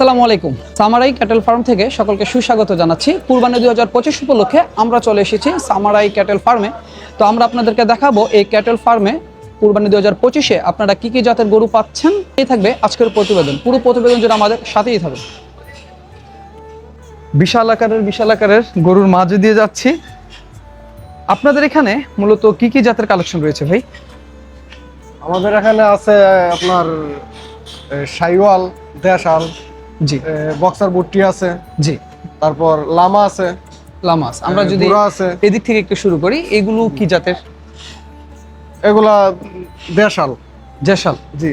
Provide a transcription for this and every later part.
আসসালামু আলাইকুম। সামারাই cattle farm থেকে সকলকে সুস্বাগত জানাচ্ছি। কুরবানি দুই হাজার পঁচিশ উপলক্ষে আমরা চলে এসেছি সামারাই ক্যাটেল ফার্মে। তো আমরা আপনাদেরকে দেখাবো এই ক্যাটেল ফার্মে কুরবানি দুই হাজার পঁচিশে আপনারা কী কী জাতের গরু পাচ্ছেন? এই থাকবে আজকের প্রতিবেদন। পুরো প্রতিবেদন যেটা আমাদের সাথেই থাকবে বিশাল আকারের বিশাল আকারের গরুর মাঝে দিয়ে যাচ্ছি। আপনাদের এখানে মূলত কি কি জাতের কালেকশন রয়েছে ভাই? আমাদের এখানে আছে আপনার এ, সাইওয়াল দেশাল জি। বক্সার বুট্টি আছে। জি। তারপর লামা আছে। লামাস আমরা যদি আছে। এদিক থেকে একটু শুরু করি এগুলো কি জাতের? এগুলা দেশাল। জেসাল জি।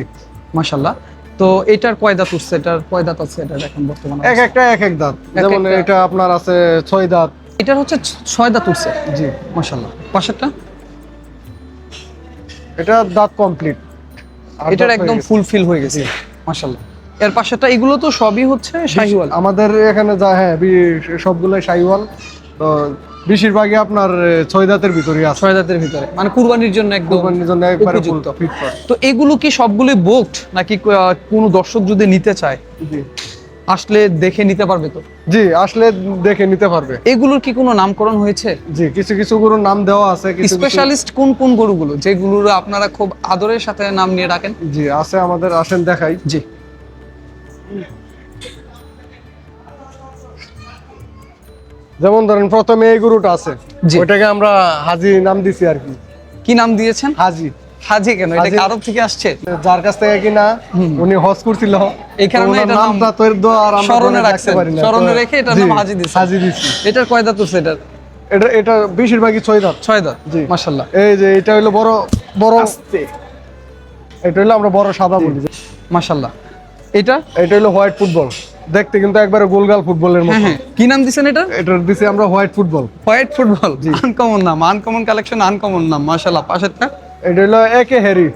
মাশাল্লাহ তো এটার কয় দাঁত উঠছে? এটার কয় দাঁত আছে এটা এখন বর্তমানে? এক একটা এক এক দাঁত। যেমন এটা আপনার আছে ছয় দাঁত। এটার হচ্ছে ছয় দাঁত উঠছে? জি। মাশাল্লাহ পাশেরটা? এটা দাঁত কমপ্লিট এটার একদম ফুলফিল হয়ে গেছে। মাশাল্লাহ এর পাশেরটা এগুলো তো সবই হচ্ছে শাহিওয়াল। আমাদের এখানে যা হ্যাঁ সবগুলাই সাইওয়াল তো বেশিরভাগই আপনার ছয় দাঁতের ভিতরে আছে। ছয় দাঁতের ভিতরে। মানে কুরবানির জন্য একদম কোরবানির জন্য একবারে উপযুক্ত। তো এগুলো কি সবগুলো বোকড নাকি কোনো দর্শক যদি নিতে চায়? জি। আসলে দেখে নিতে পারবে তো? জি আসলে দেখে নিতে পারবে। এগুলোর কি কোনো নামকরণ হয়েছে? জি কিছু কিছু গরুর নাম দেওয়া আছে কিছু স্পেশালিস্ট কোন কোন গরুগুলো? যেগুলোর আপনারা খুব আদরের সাথে নাম নিয়ে ডাকেন। জি আছে আমাদের আসেন দেখাই। জি। যেমন ধরেন প্রথমে এই গরুটা আছে ওইটাকে আমরা হাজি নাম দিছি আর কি। কি নাম দিয়েছেন? হাজি। হাজি কেন? এটা। আরব থেকে আসছে? যার কাছ থেকে কিনা উনি হজ করছিল। এই কারণে নামটা দো আর আমরা স্মরণে রাখতে পারি না। স্মরণে রেখে এটার জি, নাম হাজি দিছেন। হাজি দিছি। এটার কয় দাঁত উঠছে এটার? এটা এটা বেশিরভাগই ছয় দাঁত। ছয় দাঁত জি। মাশাল্লাহ এই যে এটা হলো বড় বড় এটা হলো আমরা বড় সাদা বলি। মাশাল্লাহ এটা? এটা হলো হোয়াইট ফুটবল। দেখতে কিন্তু একবারে গোলগাল ফুটবলের হ্যাঁ মতো। হ্যাঁ কি নাম দিছেন এটা? এটা দিছি আমরা white football. White football. Uncommon নাম আনকমন কালেকশন আনকমন নাম মাশাল্লাহ পাশেরটা? এটা হলো একে হেরি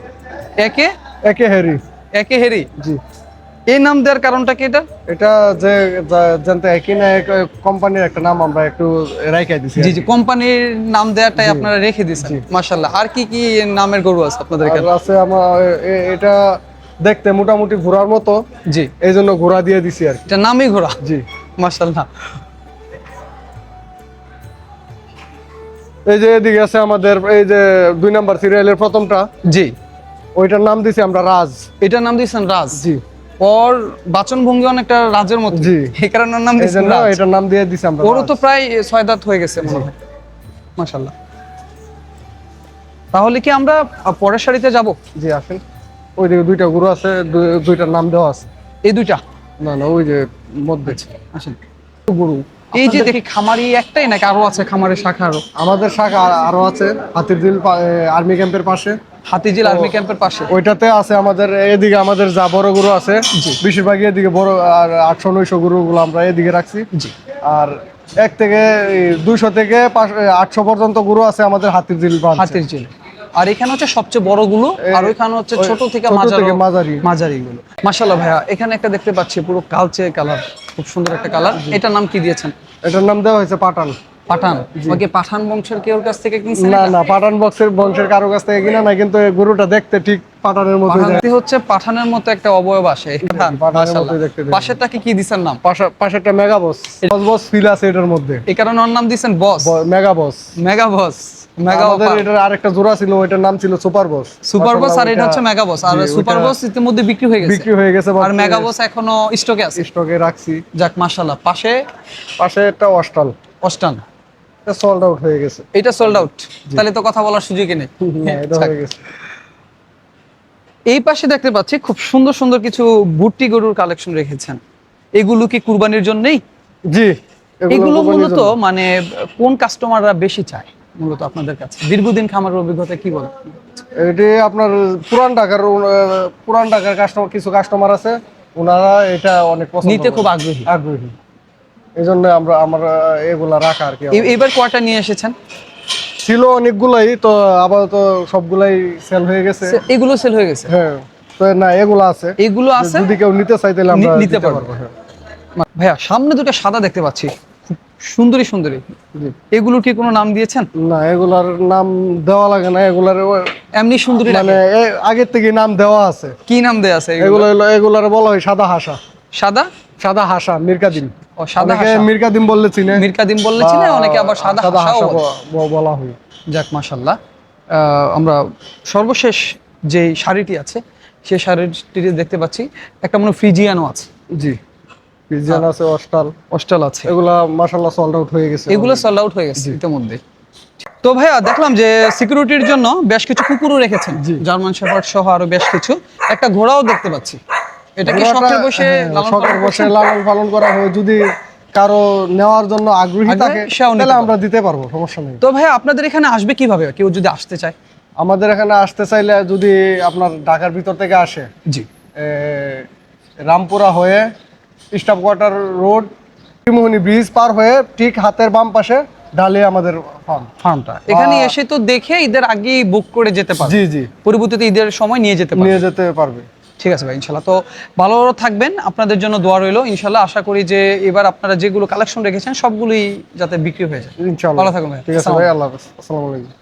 একে? একে হেরি একে হেরি জি। এই নাম দেওয়ার কারণটা কি এটা? এটা যে জানতে একই না এক কোম্পানির একটা নাম আমরা একটু রাইখাই দিছি জি জি কোম্পানির নাম দেওয়াটাই আপনারা রেখে দিয়েছেন মাশাল্লাহ আর কি কি নামের গরু আছে আপনাদের এখানে? আছে আমার এটা দেখতে মোটামুটি ঘোড়ার মতো। জি। এই জন্য ঘোড়া দিয়ে দিছি আর এটা নামই ঘোড়া জি। মাশাল্লাহ এই যে এদিকে আছে আমাদের এই যে দুই নাম্বার সিরিয়ালের প্রথমটা। জি। ওইটার নাম দিছি আমরা রাজ। এটার নাম দিয়েছেন রাজ? জি। ওর বাচন ভঙ্গি অনেকটা রাজের মতো। জি। এই কারণে নাম দিয়েছেন রাজ। এটার নাম দিয়ে দিছি আমরা ওরও তো প্রায় ছয় দাঁত হয়ে গেছে মনে হয়। মাশাল্লাহ তাহলে কি আমরা পরের সারিতে যাব? জি আসেন। ওইদিকে দুইটা গরু আছে দুইটার নাম দেওয়া আছে। এই দুইটা? না না ওই যে মধ্যে। আসেন। গরু। এই যে দেখি খামারি একটাই নাকি আরও আছে খামারের শাখা আরও? আমাদের শাখা আরও আছে হাতির দিল আর্মি ক্যাম্পের পাশে। হাতিঝিল আর্মি ক্যাম্পের পাশে? ওইটাতে আছে আমাদের এদিকে আমাদের যা বড় গরু আছে বেশিরভাগই এদিকে বড় আর আটশো নয়শো গরুগুলো আমরা এদিকে রাখছি। আর এক থেকে দুইশো থেকে আটশো পর্যন্ত গরু আছে আমাদের হাতির দিল হাতির ঝিল আর এখানে হচ্ছে সবচেয়ে বড়গুলো আর ওইখানে হচ্ছে ছোট থেকে মাঝারি মাঝারি। মাঝারি। গুলো মাশাল্লাহ ভাইয়া এখানে একটা দেখতে পাচ্ছি পুরো কালচে কালার খুব সুন্দর একটা কালার। এটার নাম কি দিয়েছেন? এটার নাম দেওয়া হয়েছে পাঠান। পাঠান? ওকে পাঠান বংশের কাছ থেকে কিনছেন না না পাঠান বক্সের বংশের কারও কাছ থেকে কিনা না কিন্তু গরুটা দেখতে ঠিক পাঠানের মতো হচ্ছে পাঠানের মতো একটা অবয়ব আসে। পাঠানের মাশাআল্লাহ। দেখতে। পাশেরটাকে কি দিছেন নাম? পাশেরটা মেগা বস বস বস ফিল আছে এটার মধ্যে। এই কারণে ওর নাম দিয়েছেন boss? Mega boss mega boss mega আমাদের এটার আরেকটা জোড়া ছিল ওইটার নাম ছিল সুপার বস সুপার বস আর এটা হচ্ছে মেগা বস আর সুপার ওইটা বস ইতিমধ্যে বিক্রি হয়ে গেছে। বিক্রি হয়ে গেছে আর মেগা বস এখনও স্টকে আছে। স্টকে রাখছি। যাক মাশাআল্লাহ। পাশে? পাশে একটা অস্টাল অস্টান এটা সোল্ড আউট হয়ে গেছে। এটা সোল্ড আউট তাহলে তো কথা বলার সুযোগই নেই। এটা হয়ে গেছে। এই পাশে দেখতে পাচ্ছি খুব সুন্দর সুন্দর কিছু বুট্টি গরুর কালেকশন রেখেছেন। এগুলো কি কুরবানির জন্যই? জি এগুলো মূলত মানে কোন কাস্টমাররা বেশি চায়? মূলত আপনাদের কাছে? দীর্ঘদিন খামারের অভিজ্ঞতা কি বলে এটি আপনার পুরান ঢাকার পুরান ঢাকার কাস্টমার কিছু কাস্টমার আছে। ওনারা এটা অনেক পছন্দ নিতে খুব আগ্রহী। আগ্রহী। এই জন্য আমরা আমরা এগুলা রাখা আর কি। এবার কয়টা নিয়ে এসেছেন? ছিল অনেকগুলাই তো আপাতত সবগুলাই সেল হয়ে গেছে। এগুলো সেল হয়ে গেছে? হ্যাঁ তো না এগুলা আছে। এগুলো আছে? যদি কেউ নিতে চাই তাহলে আমরা নিতে পারব। হ্যাঁ। ভাইয়া সামনে দুটো সাদা দেখতে পাচ্ছি। সুন্দরী সুন্দরী। এগুলো কি কোনো নাম দিয়েছেন? না এগুলার নাম দেওয়া লাগে না এগুলার এমনি সুন্দরী মানে আগের থেকে নাম দেওয়া আছে। কি নাম দেয়া আছে এগুলো? এগুলার বলা হয় সাদা হাসা। সাদা? সাদা হাসা মিরকাদিম। ও সাদা হাসা। মিরকাদিম বললে চিনে। মিরকাদিম বললে চিনে অনেকে আবার সাদা হাসাও বলে। ব- ব- বলা হয়। যাক মাশাল্লাহ আহ, আমরা সর্বশেষ যে শাড়িটি আছে সেই শাড়িটি দেখতে পাচ্ছি একটা মনে ফ্রিজিয়ানও আছে। জি। পিজিয়ান আছে অস্টাল অস্টাল আছে। এগুলা মাশাআল্লাহ সোল্ড আউট হয়ে গেছে। এগুলো সোল্ড আউট হয়ে গেছে ইতিমধ্যে। তো ভাইয়া দেখলাম যে সিকিউরিটির জন্য বেশ কিছু কুকুরও রেখেছেন। জার্মান শেফার্ড সহ আরও বেশ কিছু। একটা ঘোড়াও দেখতে পাচ্ছি। এটা কি শখের বসে হ্যাঁ, শখের বসে লালন পালন করা হয়। যদি কারও নেওয়ার জন্য আগ্রহী থাকে তাহলে আমরা দিতে পারব সমস্যা নেই। তো ভাইয়া আপনাদের এখানে আসবে কীভাবে? কেউ যদি আসতে চায়। আমাদের এখানে আসতে চাইলে যদি আপনার ঢাকার ভিতর থেকে আসে জি। রামপুরা হয়ে staff quarter road Trimohani bridge পার হয়ে ঠিক হাতের বাম পাশে ডালে আমাদের ফার্ম ফার্মটা এখানে এসে তো দেখে ঈদের আগেই বুক করে যেতে পারবে। জি জি। পরবর্তীতে ঈদের সময় নিয়ে যেতে পারবে। নিয়ে যেতে পারবে। ঠিক আছে ভাই ইনশাল্লাহ। তো ভালো থাকবেন আপনাদের জন্য দোয়া রইল। ইনশাল্লাহ আশা করি যে এবার আপনারা যেগুলো কালেকশন রেখেছেন সবগুলোই যাতে বিক্রি হয়ে যায়। ইনশাআল্লাহ ভালো থাকুন ঠিক আছে ভাই আল্লাহ হাফেজ। আসসালামু আলাইকুম।